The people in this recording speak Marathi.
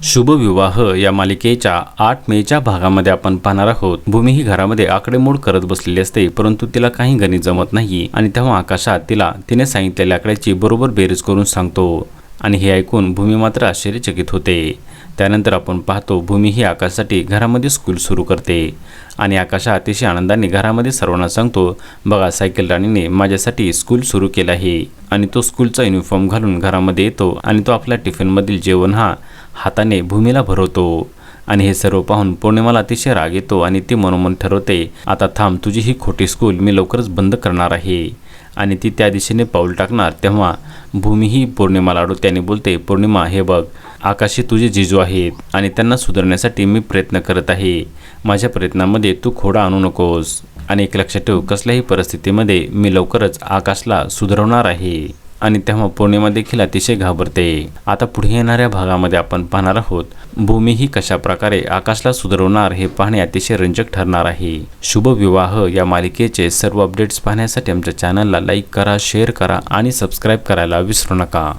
शुभविवाह या मालिकेच्या आठ मेच्या भागामध्ये आपण पाहणार आहोत. भूमी ही घरामध्ये आकडेमोड करत बसलेली असते परंतु तिला काही गणित जमत नाही आणि तेव्हा आकाशात तिला तिने सांगितलेल्या आकड्याची बरोबर बेरीज करून सांगतो. आणि हे ऐकून भूमी मात्र आश्चर्यचकित होते. त्यानंतर आपण पाहतो भूमी ही आकाशासाठी घरामध्ये स्कूल सुरू करते आणि आकाशा अतिशय आनंदाने घरामध्ये सर्वांना सांगतो बघा सायकल राणीने माझ्यासाठी स्कूल सुरू केलं आहे. आणि तो स्कूलचा युनिफॉर्म घालून घरामध्ये येतो आणि तो आपल्या टिफिनमधील जेवण हा हाताने भूमीला भरवतो. आणि हे सर्व पाहून पौर्णिमाला अतिशय राग येतो आणि ती मनोमन ठरवते आता थांब तुझी ही खोटी स्कूल मी लवकरच बंद करणार आहे. आणि ती त्या दिशेने पाऊल टाकणार तेव्हा भूमीही पौर्णिमाला पौर्णिमाला आणि बोलते पौर्णिमा हे बघ आकाशी तुझे जिजू आहेत आणि त्यांना सुधारण्यासाठी मी प्रयत्न करत आहे. माझ्या प्रयत्नामध्ये तू खोडा आणू नकोस. आणि एक लक्षात ठेव कसल्याही परिस्थितीमध्ये मी लवकरच आकाशला सुधारवणार आहे. आणि तेव्हा पौर्णिमा देखील अतिशय घाबरते. आता पुढे येणाऱ्या भागामध्ये आपण पाहणार आहोत भूमी ही कशा प्रकारे आकाशला सुधारवणार हे पाहणे अतिशय रंजक ठरणार आहे. शुभ विवाह या मालिकेचे सर्व अपडेट्स पाहण्यासाठी आमच्या चॅनलला लाईक करा शेअर करा आणि सबस्क्राईब करायला विसरू नका.